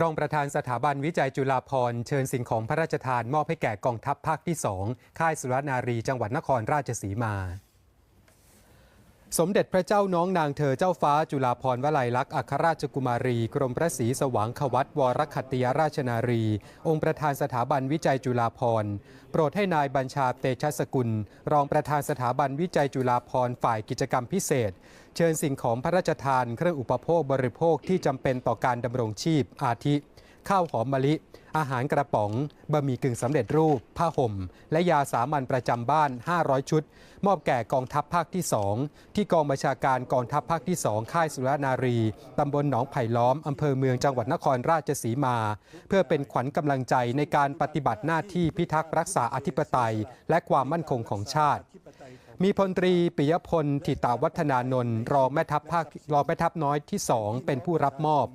รองประธานสถาบันวิจัยจุฬาภรณ์เชิญสิ่งของพระราชทานมอบให้แก่กองทัพภาคที่ 2 ค่ายสุรนารีจังหวัดนครราชสีมา สมเด็จพระเจ้าน้องนางเธอเจ้าฟ้าจุฬาภรณ์วลัยลักษณ์อัครราชกุมารี กรมพระศรีสว่างขวัตวรคัตติยราชนารี องค์ประธานสถาบันวิจัยจุฬาภรณ์โปรดให้นายบัญชาเตชะสกุล รองประธานสถาบันวิจัยจุฬาภรณ์ฝ่ายกิจกรรมพิเศษ เชิญสิ่งของพระราชทานเครื่องอุปโภคบริโภคที่จำเป็นต่อการดำรงชีพอาทิ ข้าวหอมมะลิ อาหารกระป๋องบะหมี่กึ่งสำเร็จรูป ผ้าห่ม และยาสามัญประจำบ้าน 500 ชุด มอบแก่กองทัพภาคที่ 2 ที่กองบัญชาการกองทัพภาคที่ 2 ค่ายสุรนารี ตำบลหนองไผ่ล้อม อำเภอเมืองจังหวัดนครราชสีมา เพื่อเป็นขวัญกำลังใจในการปฏิบัติหน้าที่พิทักษ์รักษาอธิปไตย และความมั่นคงของชาติ มีพลตรีปิยพลทิตาวัฒนานนท์รองแม่ทัพภาครองแม่ทัพน้อยที่ 2 เป็นผู้รับมอบ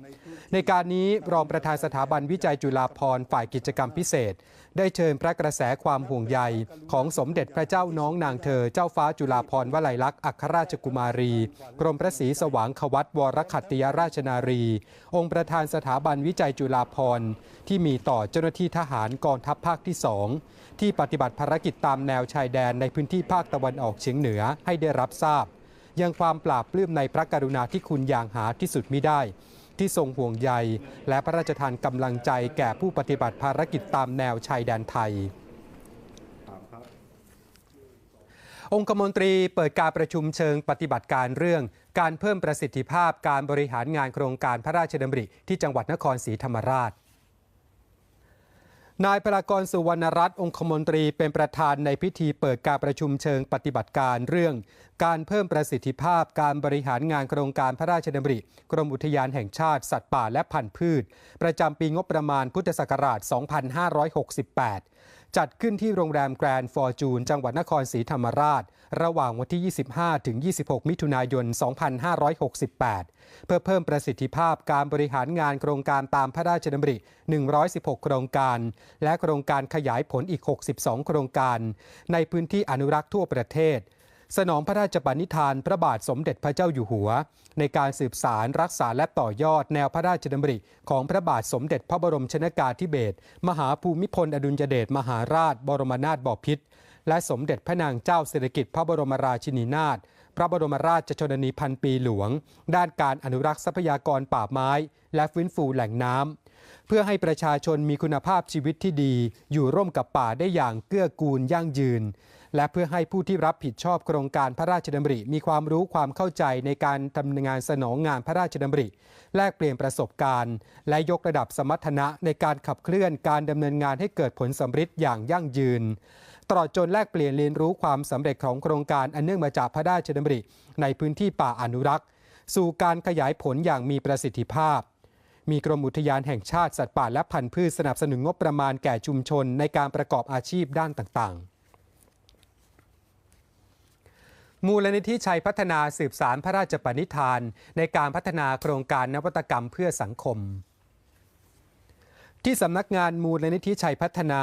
ในการนี้รองประธานสถาบันวิจัยจุฬาภรณ์ฝ่ายกิจกรรมพิเศษ ได้เชิญพระกระแสความห่วงใยของสมเด็จพระเจ้าน้องนางเธอเจ้าฟ้าจุฬาภรณ์วลัยลักษณ์อัครราชกุมารี กรมพระศรีสว่างขวัตวรคัตติยราชนารี องค์ประธานสถาบันวิจัยจุฬาภรณ์ที่มีต่อเจ้าหน้าที่ทหารกองทัพภาคที่สองที่ปฏิบัติภารกิจตามแนวชายแดนในพื้นที่ภาคตะวันออกเฉียงเหนือให้ได้รับทราบ ยังความปราบปลื้มในพระกรุณาธิคุณอย่างหาที่สุดมิได้ ที่ทรงห่วงใย และพระราชทานกำลังใจแก่ผู้ปฏิบัติภารกิจตามแนวชายแดนไทยองคมนตรีเปิดการประชุมเชิงปฏิบัติการเรื่อง การเพิ่มประสิทธิภาพการบริหารงานโครงการพระราชดำริที่จังหวัดนครศรีธรรมราช นายพลากรสุวรรณรัตน์องคมนตรีเป็นประธานในพิธีเปิดการประชุมเชิงปฏิบัติการเรื่อง การเพิ่มประสิทธิภาพการบริหารงานโครงการพระราชดำริ กรมอุทยานแห่งชาติสัตว์ป่าและพันธุ์พืช ประจำปีงบประมาณพุทธศักราช 2568 จัดขึ้นที่โรงแรมแกรนด์ฟอร์จูน จังหวัดนครศรีธรรมราช ระหว่างวันที่ 25 ถึง 26 มิถุนายน 2568 เพื่อเพิ่มประสิทธิภาพการบริหารงานโครงการตามพระราชดำริ 116 โครงการ และโครงการขยายผลอีก 62 โครงการ ในพื้นที่อนุรักษ์ทั่วประเทศ สนองพระราชปณิธานพระบาทสมเด็จพระเจ้าอยู่หัว ในการสืบสารรักษาและต่อยอดแนวพระราชดำริของพระบาทสมเด็จพระบรมชนากาธิเบศรมหาภูมิพลอดุลยเดชมหาราช บรมนาถบพิตรและสมเด็จพระนางเจ้าสิริกิติ์พระบรมราชินีนาถพระบรมราชชนนีพันปีหลวง ด้านการอนุรักษ์ทรัพยากรป่าไม้ และฟื้นฟูแหล่งน้ำเพื่อให้ประชาชนมีคุณภาพชีวิตที่ดี อยู่ร่วมกับป่าได้อย่างเกื้อกูลยั่งยืน และเพื่อให้ผู้ที่รับผิดชอบโครงการพระราชดำริ มีความรู้ความเข้าใจในการทำงานสนองงานพระราชดำริ แลกเปลี่ยนประสบการณ์ และยกระดับสมรรถนะในการขับเคลื่อนการดำเนินงานให้เกิดผลสำฤทธิ์อย่างยั่งยืนตลอดจนแลกเปลี่ยนเรียนรู้ความสำเร็จของโครงการอันเนื่องมาจากพระราชดำริ ในพื้นที่ป่าอนุรักษ์ สู่การขยายผลอย่างมีประสิทธิภาพมีกรมอุทยานแห่งชาติสัตว์ป่าและพันธุ์พืชสนับสนุนงบประมาณแก่ชุมชนในการประกอบอาชีพด้านต่างๆ มูลนิธิชัยพัฒนาสืบสารพระราชปณิธาน ในการพัฒนาโครงการนวัตกรรมเพื่อสังคม ที่สำนักงานมูลนิธิชัยพัฒนา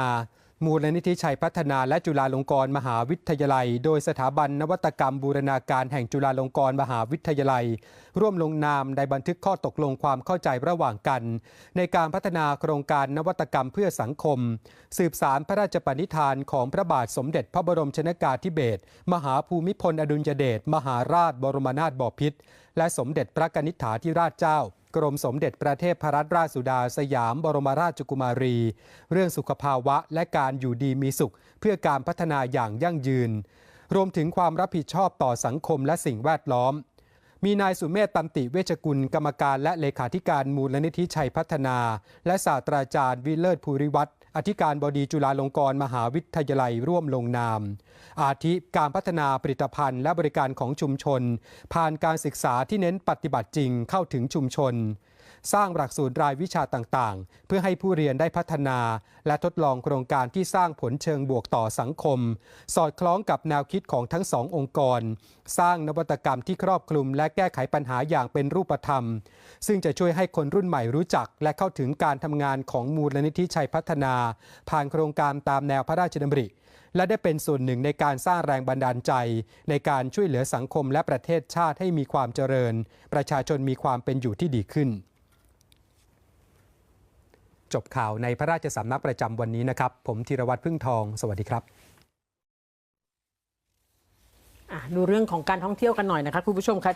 มูลนิธิชัยพัฒนาและจุฬาลงกรณ์มหาวิทยาลัย โดยสถาบันนวัตกรรมบูรณาการแห่งจุฬาลงกรณ์มหาวิทยาลัย ร่วมลงนามในบันทึกข้อตกลงความเข้าใจระหว่างกัน ในการพัฒนาโครงการนวัตกรรมเพื่อสังคม สืบสารพระราชปณิธานของพระบาทสมเด็จพระบรมชนากาธิเบศรมหาภูมิพลอดุลยเดชมหาราชบรมนาถบพิตรและสมเด็จพระกนิษฐาธิราชเจ้า กรมสมเด็จพระเทพพรัตนราชสุดาสยามบรมราชกุมารี เรื่องสุขภาวะและการอยู่ดีมีสุข เพื่อการพัฒนาอย่างยั่งยืน รวมถึงความรับผิดชอบต่อสังคมและสิ่งแวดล้อม มีนายสุเมธตันติเวชกุลกรรมการและเลขาธิการมูลนิธิชัยพัฒนา และศาสตราจารย์วิเลิศภูริวัตร อธิการบดีจุฬาลงกรณ์มหาวิทยาลัยร่วมลงนาม อาทิการพัฒนาผลิตภัณฑ์และบริการของชุมชน ผ่านการศึกษาที่เน้นปฏิบัติจริงเข้าถึงชุมชน สร้างหลักสูตรรายวิชาต่างๆ เพื่อให้ผู้เรียนได้พัฒนา และทดลองโครงการที่สร้างผลเชิงบวกต่อสังคม สอดคล้องกับแนวคิดของทั้งสององค์กร สร้างนวัตกรรมที่ครอบคลุม และแก้ไขปัญหาอย่างเป็นรูปธรรม ซึ่งจะช่วยให้คนรุ่นใหม่รู้จัก และเข้าถึงการทำงานของมูลนิธิชัยพัฒนา ผ่านโครงการตามแนวพระราชดำริและได้เป็นส่วนหนึ่งในการสร้างแรงบันดาลใจ ในการช่วยเหลือสังคมและประเทศชาติให้มีความเจริญ ประชาชนมีความเป็นอยู่ที่ดีขึ้น จบข่าวในพระราชสำนักประจำวันนี้นะครับ ผมธีรวัตรพึ่งทอง สวัสดีครับดูเรื่องของการท่องเที่ยวกันหน่อยนะคะคุณผู้ชมคะ